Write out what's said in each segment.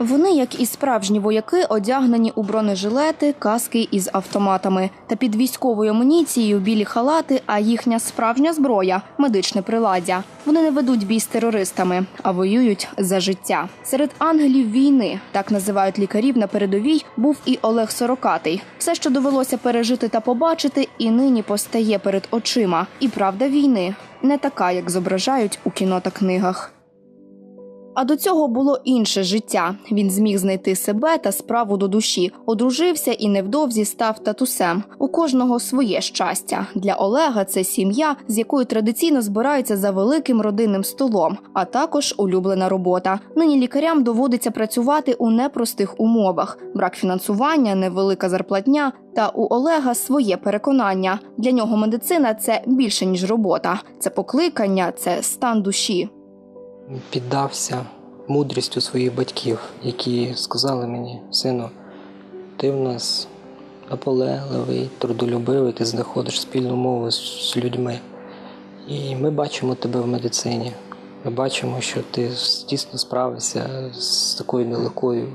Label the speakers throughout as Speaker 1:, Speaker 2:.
Speaker 1: Вони, як і справжні вояки, одягнені у бронежилети, каски із автоматами. Та під військовою амуніцією білі халати, а їхня справжня зброя медичне приладдя. Вони не ведуть бій з терористами, а воюють за життя. Серед ангелів війни, так називають лікарів на передовій, був і Олег Сорокатий. Все, що довелося пережити та побачити, і нині постає перед очима. І правда війни не така, як зображають у кіно та книгах. А до цього було інше життя. Він зміг знайти себе та справу до душі, одружився і невдовзі став татусем. У кожного своє щастя. Для Олега це сім'я, з якою традиційно збираються за великим родинним столом, а також улюблена робота. Нині лікарям доводиться працювати у непростих умовах: брак фінансування, невелика зарплатня. Та у Олега своє переконання. Для нього медицина це більше ніж робота, це покликання, це стан душі.
Speaker 2: Піддався мудрістю своїх батьків, які сказали мені, сину, ти в нас наполегливий, трудолюбивий, ти знаходиш спільну мову з людьми. І ми бачимо тебе в медицині. Ми бачимо, що ти тісно справишся з такою нелегкою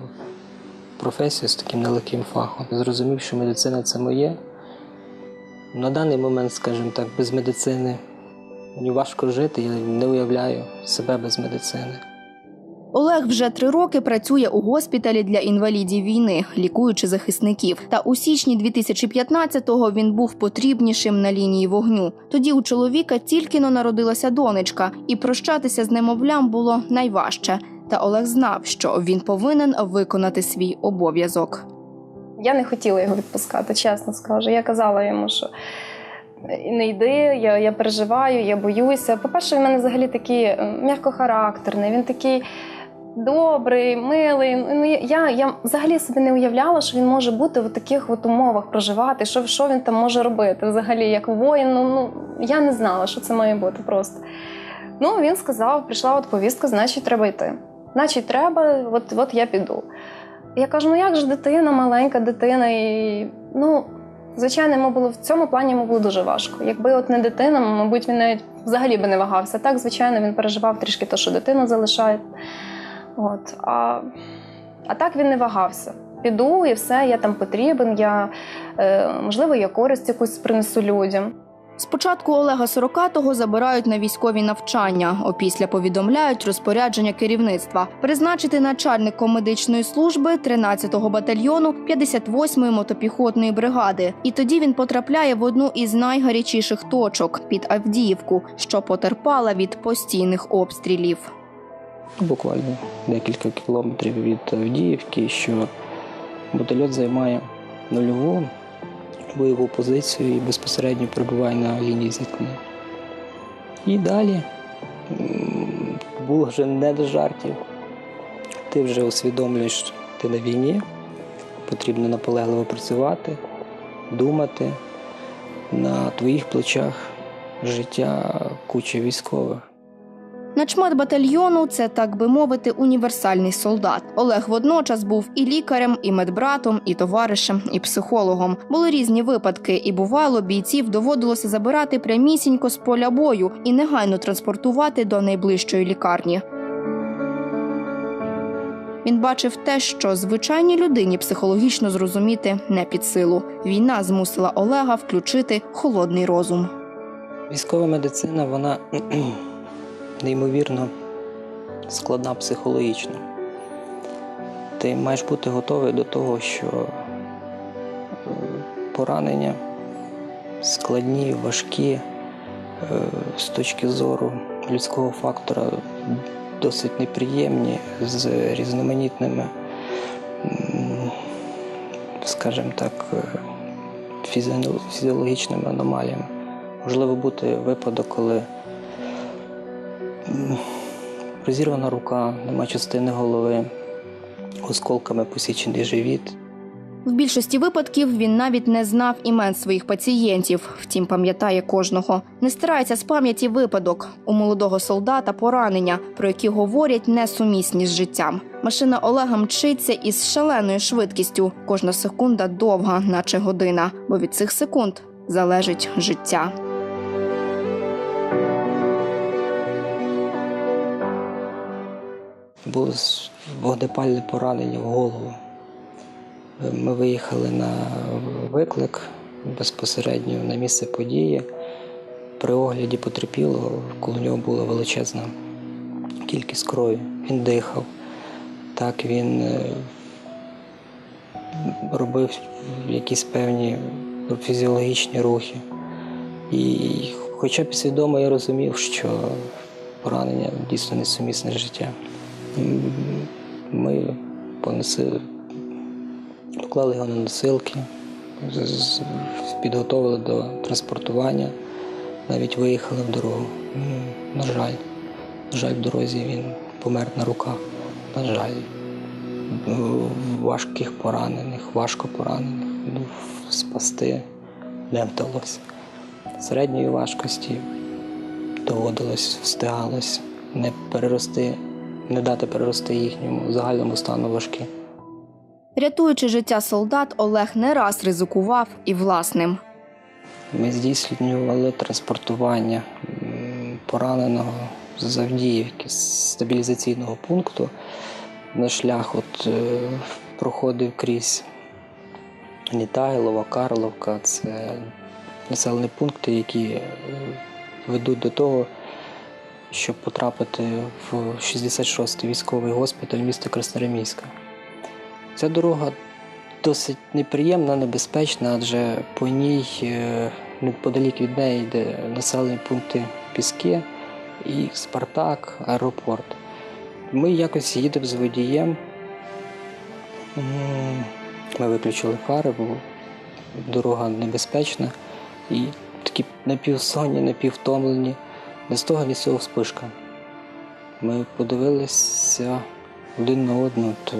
Speaker 2: професією, з таким нелегким фахом. Зрозумів, що медицина це моє. На даний момент, скажімо так, без медицини мені важко жити, я не уявляю себе без медицини.
Speaker 1: Олег вже три роки працює у госпіталі для інвалідів війни, лікуючи захисників. Та у січні 2015-го він був потрібнішим на лінії вогню. Тоді у чоловіка тільки но народилася донечка, і прощатися з немовлям було найважче. Та Олег знав, що він повинен виконати свій обов'язок.
Speaker 3: Я не хотіла його відпускати, чесно скажу. Я казала йому, що не йди, я, я переживаю, я боюся. По-перше, він мене взагалі такий м'якохарактерний, він такий добрий, милий. Ну, я, я взагалі собі не уявляла, що він може бути в таких от умовах проживати, що, що він там може робити взагалі, як воїн. Ну, ну, я не знала, що це має бути просто. Ну, він сказав, прийшла от повістка, значить, треба йти. Значить, треба, от, от я піду. Я кажу: ну як же дитина, маленька дитина, і ну. Звичайно, йому було в цьому плані йому було дуже важко. Якби от не дитина, мабуть, він навіть взагалі би не вагався. Так, звичайно, він переживав трішки те, що дитину залишає. От. А, а так він не вагався. Піду і все, я там потрібен, я, е, можливо, я користь якусь принесу людям.
Speaker 1: Спочатку Олега Сорокатого забирають на військові навчання. Опісля повідомляють розпорядження керівництва призначити начальником медичної служби 13-го батальйону 58-ї мотопіхотної бригади. І тоді він потрапляє в одну із найгарячіших точок під Авдіївку, що потерпала від постійних обстрілів.
Speaker 2: Буквально декілька кілометрів від Авдіївки, що батальйон займає нульову бойову позицію і безпосередньо перебуває на лінії зіткнення. І далі було вже не до жартів. Ти вже усвідомлюєш, що ти на війні, потрібно наполегливо працювати, думати. На твоїх плечах життя куча військових.
Speaker 1: Начмет батальйону це, так би мовити, універсальний солдат. Олег водночас був і лікарем, і медбратом, і товаришем, і психологом. Були різні випадки, і бувало, бійців доводилося забирати прямісінько з поля бою і негайно транспортувати до найближчої лікарні. Він бачив те, що звичайній людині психологічно зрозуміти не під силу. Війна змусила Олега включити холодний розум.
Speaker 2: Військова медицина, вона неймовірно складна психологічно. Ти маєш бути готовий до того, що е, поранення складні, важкі е, з точки зору людського фактора, досить неприємні, з різноманітними, скажімо так, е, фізіологічними аномаліями. Можливо бути випадок, коли розірвана рука, нема частини голови, осколками посічений живіт.
Speaker 1: В більшості випадків він навіть не знав імен своїх пацієнтів, втім пам'ятає кожного. Не стирається з пам'яті випадок у молодого солдата поранення, про які говорять несумісні з життям. Машина Олега мчиться із шаленою швидкістю. Кожна секунда довга, наче година, бо від цих секунд залежить життя.
Speaker 2: Було вогнепальне поранення в голову. Ми виїхали на виклик безпосередньо на місце події. При огляді потерпілого коло нього була величезна кількість крові. Він дихав. Так він е, робив якісь певні фізіологічні рухи. І хоча підсвідомо я розумів, що поранення дійсно несумісне. М, Ми понесли, поклали його на носилки, підготовили до транспортування, навіть виїхали в дорогу. На жаль, на жаль, в дорозі він помер на руках. На жаль, Ну, важких поранених, важко поранених. Ну, спасти не вдалося. Середньої важкості доводилось, встигалось не перерости, не дати перерости їхньому загальному стану важкі.
Speaker 1: Рятуючи життя солдат, Олег не раз ризикував і власним.
Speaker 2: Ми здійснювали транспортування пораненого з Авдіївки, з стабілізаційного пункту. На шлях от, е, проходив крізь Нітайлова, Карловка. Це населені пункти, які е, ведуть до того, щоб потрапити в 66-й військовий госпіталь міста Красноармійська. Ця дорога досить неприємна, небезпечна, адже по ній е, неподалік від неї йде населені пункти Піски і Спартак, аеропорт. Ми якось їдемо з водієм. Ми виключили фари, бо дорога небезпечна. І такі напівсонні, напіввтомлені. Ні з того, цього вспишка. Ми подивилися один на одну, то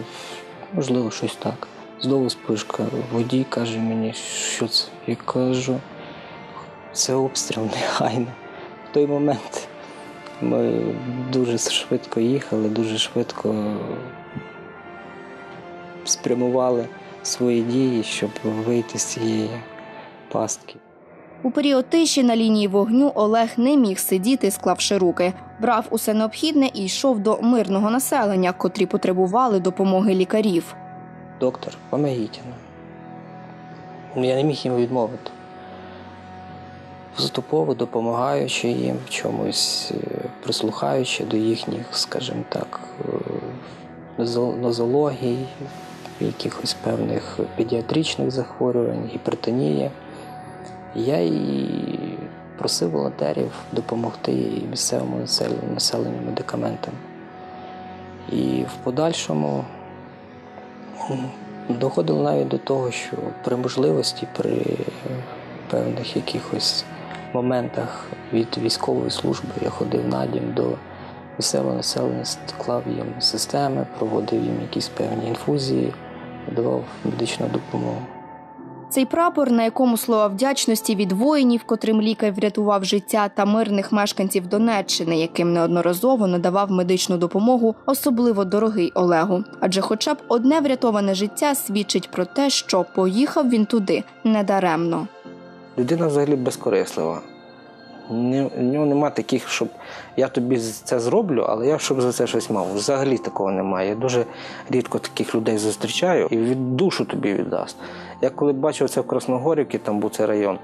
Speaker 2: можливо щось так. Знову спишка. Водій каже мені, що це. Я кажу, це обстріл негайно. В той момент ми дуже швидко їхали, дуже швидко спрямували свої дії, щоб вийти з цієї пастки.
Speaker 1: У період тиші на лінії вогню Олег не міг сидіти, склавши руки. Брав усе необхідне і йшов до мирного населення, котрі потребували допомоги лікарів.
Speaker 2: Доктор, помогіть нам. Ну, Я не міг їм відмовити. Поступово допомагаючи їм в чомусь, е, прислухаючи до їхніх, скажімо так, е, нозологій, якихось певних педіатричних захворювань, гіпертонії. Я і просив волонтерів допомогти місцевому населенню, медикаментами. І в подальшому доходило навіть до того, що при можливості, при певних якихось моментах від військової служби я ходив на дім до місцевого населення, клав їм системи, проводив їм якісь певні інфузії, давав медичну допомогу.
Speaker 1: Цей прапор, на якому слова вдячності від воїнів, котрим лікар врятував життя, та мирних мешканців Донеччини, яким неодноразово надавав медичну допомогу, особливо дорогий Олегу. Адже, хоча б одне врятоване життя свідчить про те, що поїхав він туди недаремно.
Speaker 4: Людина взагалі безкорислива. Ні- У нього нема таких, щоб я тобі це зроблю, але я щоб за це щось мав. Взагалі такого немає. Я дуже рідко таких людей зустрічаю і від душу тобі віддасть. Я коли бачив це в Красногорівці, там був цей район,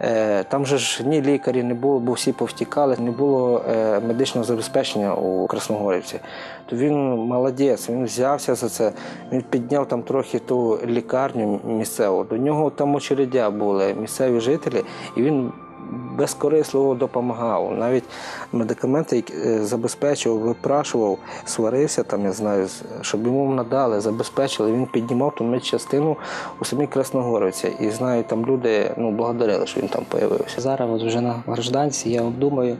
Speaker 4: е, там же ж ні лікарів не було, бо всі повтікали, не було е, медичного забезпечення у Красногорівці. То він молодець, він взявся за це, він підняв там трохи ту лікарню місцеву. До нього там очередя були місцеві жителі, і він безкорисливо допомагав. Навіть медикаменти е, забезпечував, випрашував, сварився там, я знаю, щоб йому надали, забезпечили. Він піднімав ту медчастину у самій Красногорівці. І знаю, там люди ну, благодарили, що він там з'явився.
Speaker 2: Зараз от вже на гражданці я обдумаю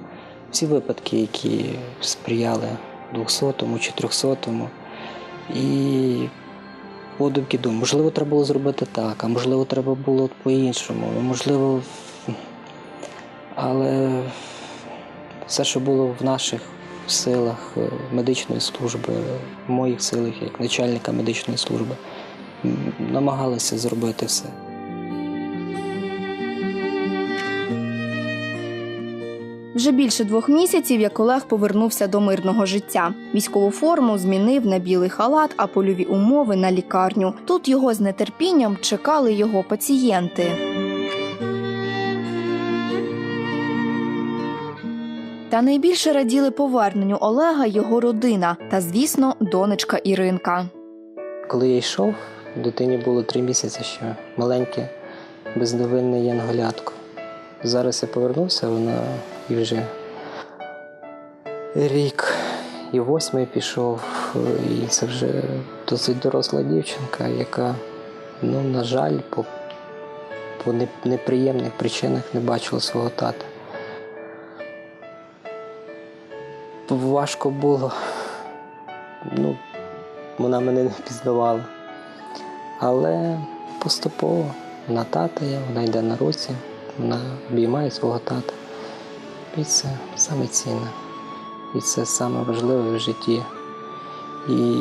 Speaker 2: всі випадки, які сприяли 200-му чи 300-му. І подумки думаю, можливо, треба було зробити так, а можливо, треба було по-іншому. Можливо, але все, що було в наших силах е, медичної служби, в моїх силах як начальника медичної служби, намагалися зробити все.
Speaker 1: Вже більше двох місяців, як Олег повернувся до мирного життя. Військову форму змінив на білий халат, а польові умови на лікарню. Тут його з нетерпінням чекали його пацієнти. Та найбільше раділи поверненню Олега його родина та, звісно, донечка Іринка.
Speaker 2: Коли я йшов, дитині було три місяці ще маленьке, безневинне янголятко. Зараз я повернувся, вона і вже рік і восьмий пішов, і це вже досить доросла дівчинка, яка, ну, на жаль, по, по неприємних причинах не бачила свого тата. Важко було. Ну, вона мене не впізнавала. Але поступово вона тата є, вона йде на руці, вона обіймає свого тата. І це саме цінне. І це саме важливе в житті. І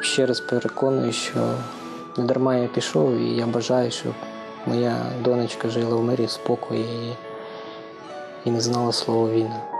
Speaker 2: ще раз переконую, що не дарма я пішов, і я бажаю, щоб моя донечка жила в мирі, в спокої і, і не знала слова війна.